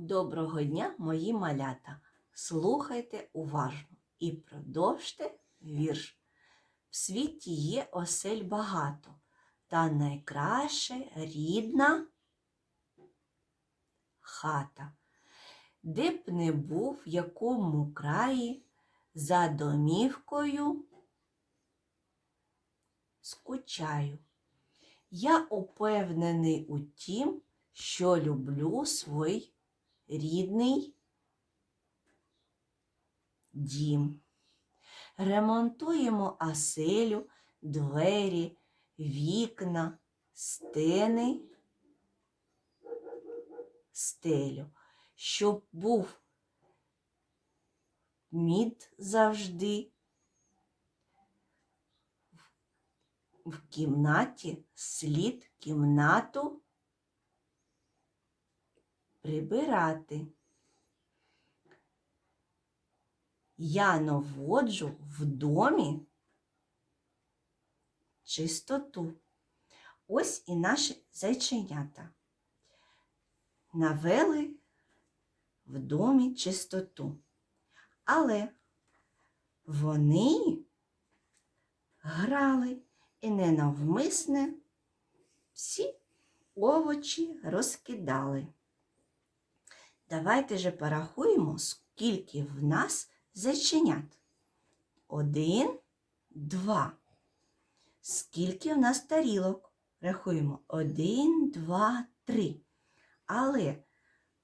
Доброго дня, мої малята! Слухайте уважно і продовжте вірш. В світі є осель багато, та найкраще рідна хата. Де б не був, в якому краї, за домівкою скучаю. Я упевнений у тім, що люблю свій рідний дім. Ремонтуємо оселю, двері, вікна, стени, стелю, щоб був мід завжди. В кімнаті слід кімнату прибирати. Я наводжу в домі чистоту. Ось і наші зайченята. Навели в домі чистоту. Але вони грали і ненавмисне всі овочі розкидали. Давайте же порахуємо, скільки в нас зайченят. Один, два. Скільки в нас тарілок? Рахуємо. Один, два, три. Але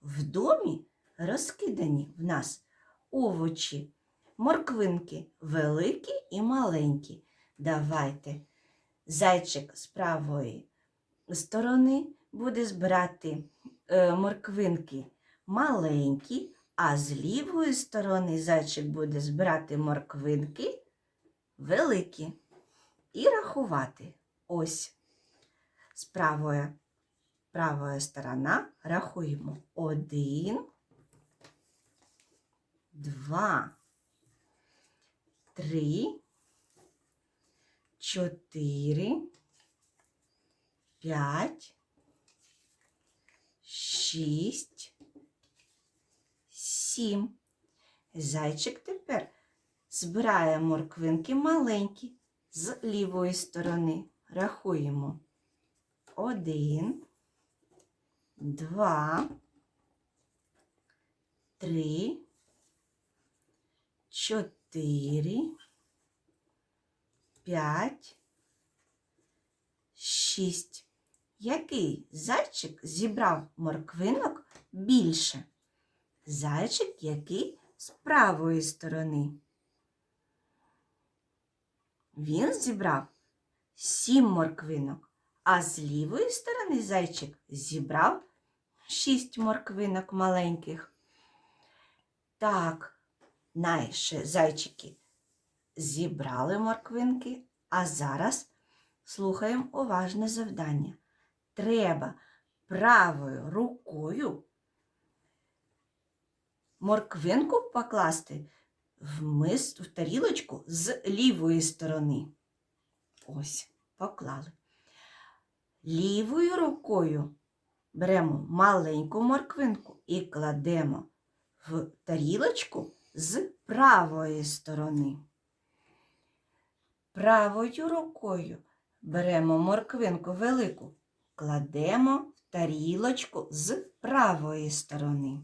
в домі розкидані в нас овочі, морквинки великі і маленькі. Давайте зайчик з правої сторони буде збирати е, морквинки маленькі, а з лівої сторони зайчик буде збирати морквинки великі і рахувати. Ось з правої, правої сторона рахуємо один, два, три, чотири, п'ять, шість, сім. Зайчик тепер збирає морквинки маленькі з лівої сторони. Рахуємо. Один, два, три, чотири, п'ять, шість. Який зайчик зібрав морквинок більше? Зайчик, який з правої сторони. Він зібрав сім морквинок, а з лівої сторони зайчик зібрав шість морквинок маленьких. Так, наші зайчики зібрали морквинки, а зараз слухаємо уважне завдання. Треба правою рукою морквинку покласти в мис, в тарілочку з лівої сторони. Ось, поклали. Лівою рукою беремо маленьку морквинку і кладемо в тарілочку з правої сторони. Правою рукою беремо морквинку велику, кладемо в тарілочку з правої сторони.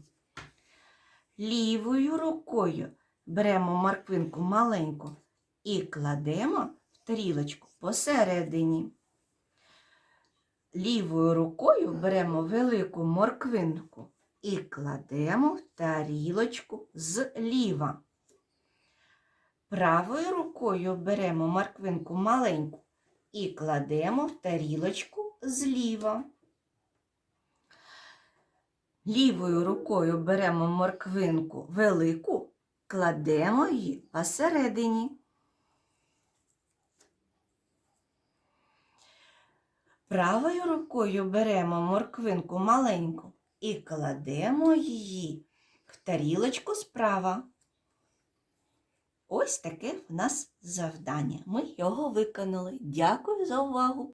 Лівою рукою беремо морквинку маленьку і кладемо в тарілочку посередині. Лівою рукою беремо велику морквинку і кладемо в тарілочку зліва. Правою рукою беремо морквинку маленьку і кладемо в тарілочку зліва. Лівою рукою беремо морквинку велику, кладемо її посередині. Правою рукою беремо морквинку маленьку і кладемо її в тарілочку справа. Ось таке в нас завдання. Ми його виконали. Дякую за увагу!